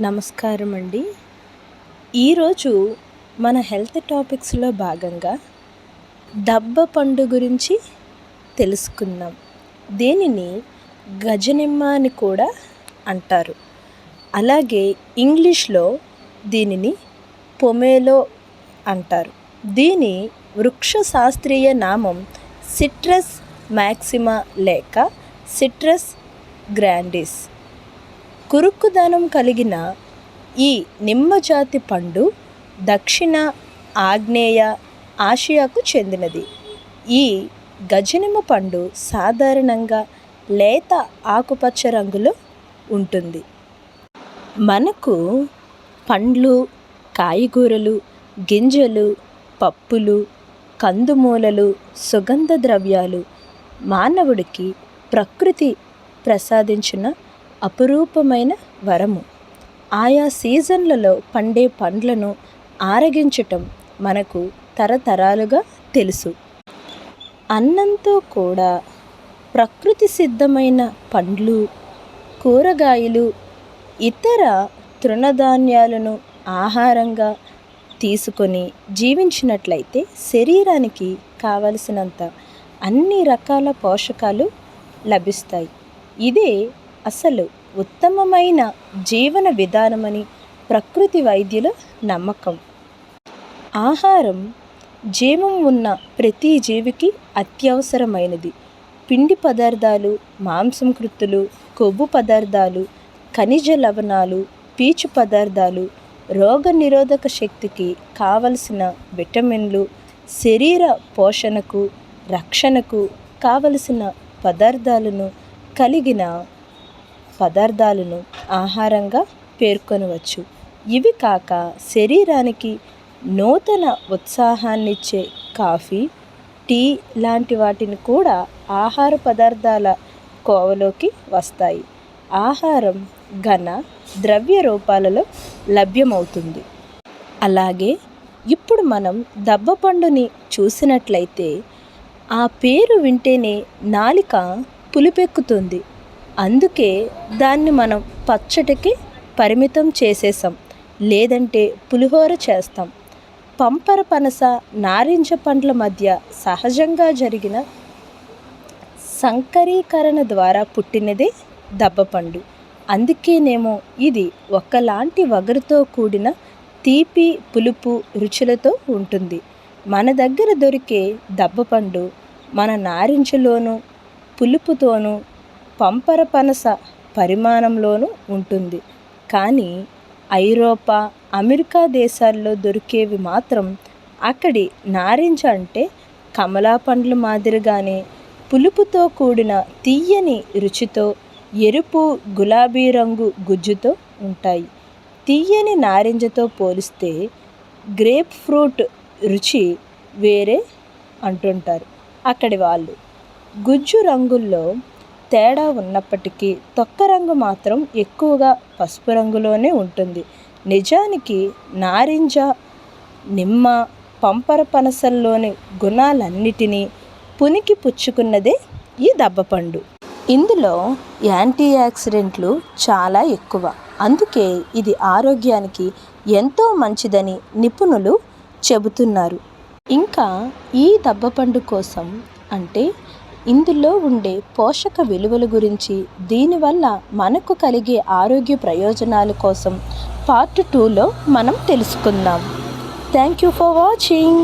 నమస్కారం అండి ఈరోజు మన హెల్త్ టాపిక్స్లో భాగంగా దబ్బ పండు గురించి తెలుసుకుందాం. దీనిని గజనిమ్మ అని కూడా అంటారు. అలాగే ఇంగ్లీష్లో దీనిని పొమేలో అంటారు. దీని వృక్ష శాస్త్రీయ నామం సిట్రస్ మ్యాక్సిమా లేక సిట్రస్ గ్రాండిస్. కురుక్కుదనం కలిగిన ఈ నిమ్మజాతి పండు దక్షిణ ఆగ్నేయ ఆసియాకు చెందినది. ఈ గజనిమ్మ పండు సాధారణంగా లేత ఆకుపచ్చ రంగులో ఉంటుంది. మనకు పండ్లు కాయగూరలు గింజలు పప్పులు కందుమూలలు సుగంధ ద్రవ్యాలు మానవుడికి ప్రకృతి ప్రసాదించిన అపురూపమైన వరము. ఆయా సీజన్లలో పండే పండ్లను ఆరగించటం మనకు తరతరాలుగా తెలుసు. అన్నంతో కూడా ప్రకృతి సిద్ధమైన పండ్లు కూరగాయలు ఇతర తృణధాన్యాలను ఆహారంగా తీసుకొని జీవించినట్లయితే శరీరానికి కావలసినంత అన్ని రకాల పోషకాలు లభిస్తాయి. ఇదే అసలు ఉత్తమమైన జీవన విధానమని ప్రకృతి వైద్యుల నమ్మకం. ఆహారం జీవం ఉన్న ప్రతి జీవికి అత్యవసరమైనది. పిండి పదార్థాలు మాంసం కృత్తులు కొవ్వు పదార్థాలు ఖనిజ లవణాలు పీచు పదార్థాలు రోగ నిరోధక శక్తికి కావలసిన విటమిన్లు శరీర పోషణకు రక్షణకు కావలసిన పదార్థాలను కలిగిన పదార్థాలను ఆహారంగా పేర్కొనవచ్చు. ఇవి కాక శరీరానికి నూతన ఉత్సాహాన్నిచ్చే కాఫీ టీ లాంటి వాటిని కూడా ఆహార పదార్థాల కోవలోకి వస్తాయి. ఆహారం ఘన ద్రవ్య రూపాలలో లభ్యమవుతుంది. అలాగే ఇప్పుడు మనం దబ్బపండుని చూసినట్లయితే ఆ పేరు వింటేనే నాలిక పులిపెక్కుతుంది. అందుకే దాన్ని మనం పచ్చడికి పరిమితం చేసేసాం లేదంటే పులిహోర చేస్తాం. పంపర పనస నారింజ పండ్ల మధ్య సహజంగా జరిగిన సంకరీకరణ ద్వారా పుట్టినదే దబ్బపండు అందుకేనేమో ఇది ఒకలాంటి వగరుతో కూడిన తీపి పులుపు రుచులతో ఉంటుంది. మన దగ్గర దొరికే దబ్బపండు మన నారింజలోనూ పులుపుతోనూ పంపర పనస పరిమాణంలోనూ ఉంటుంది. కానీ ఐరోపా అమెరికా దేశాల్లో దొరికేవి మాత్రం అక్కడి నారింజ అంటే కమలా పండ్ల మాదిరిగానే పులుపుతో కూడిన తీయని రుచితో ఎరుపు గులాబీ రంగు గుజ్జుతో ఉంటాయి. తీయని నారింజతో పోలిస్తే గ్రేప్ ఫ్రూట్ రుచి వేరే అంటుంటారు అక్కడి వాళ్ళు. గుజ్జు రంగుల్లో తేడా ఉన్నప్పటికీ తొక్క రంగు మాత్రం ఎక్కువగా పసుపు రంగులోనే ఉంటుంది. నిజానికి నారింజ నిమ్మ పంపర పనసల్లోని గుణాలన్నిటినీ పునికి పుచ్చుకున్నదే ఈ దబ్బపండు ఇందులో యాంటీ ఆక్సిడెంట్లు చాలా ఎక్కువ. అందుకే ఇది ఆరోగ్యానికి ఎంతో మంచిదని నిపుణులు చెబుతున్నారు. ఇంకా ఈ దబ్బపండు కోసం అంటే ఇందులో ఉండే పోషక విలువల గురించి దీనివల్ల మనకు కలిగే ఆరోగ్య ప్రయోజనాల కోసం పార్ట్ టూలో మనం తెలుసుకుందాం. Thank you for watching.